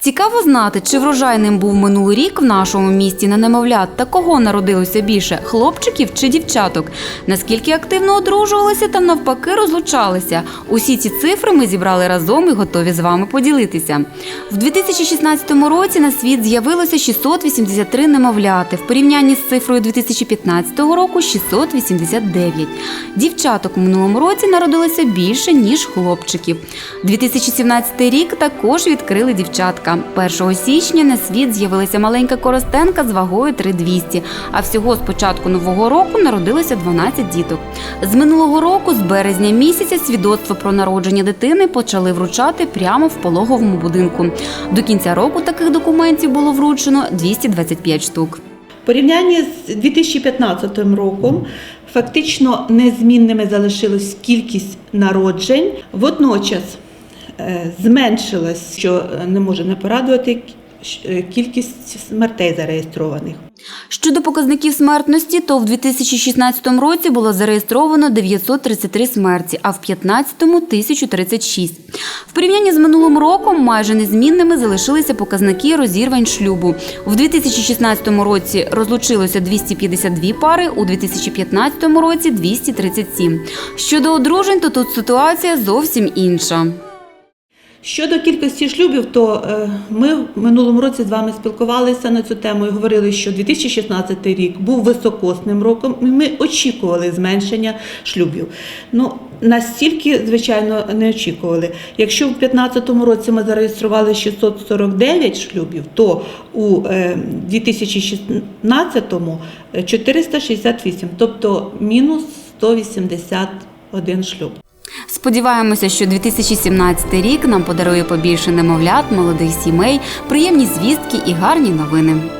Цікаво знати, чи врожайним був минулий рік в нашому місті на немовлят та кого народилося більше хлопчиків чи дівчаток. Наскільки активно одружувалися та навпаки розлучалися. Усі ці цифри ми зібрали разом і готові з вами поділитися. В 2016 році на світ з'явилося 683 немовляти. В порівнянні з цифрою 2015 року 689. Дівчаток в минулому році народилося більше ніж хлопчиків. 2017 рік також відкрили дівчатка. 1 січня на світ з'явилася маленька коростенка з вагою 3200, а всього з початку нового року народилося 12 діток. З минулого року, з березня місяця, свідоцтво про народження дитини почали вручати прямо в пологовому будинку. До кінця року таких документів було вручено 225 штук. В порівнянні з 2015 роком фактично незмінними залишилась кількість народжень. Водночас зменшилась, що е, не може не порадувати, е, кількість смертей зареєстрованих. Щодо показників смертності, то в 2016 році було зареєстровано 933 смерті, а в 2015 – 1036. В порівнянні з минулим роком майже незмінними залишилися показники розірвань шлюбу. В 2016 році розлучилося 252 пари, у 2015 році 237. Щодо одружень, то тут ситуація зовсім інша. Щодо кількості шлюбів, то е, ми в минулому році з вами спілкувалися на цю тему і говорили, що 2016 рік був високосним роком, і ми очікували зменшення шлюбів. Ну настільки, звичайно, не очікували. Якщо в 2015 році ми зареєстрували 649 шлюбів, то у е, 2016 – 468, тобто мінус 181 шлюб. Сподіваємося, що 2017 рік нам подарує побільше немовлят, молодих сімей, приємні звістки і гарні новини.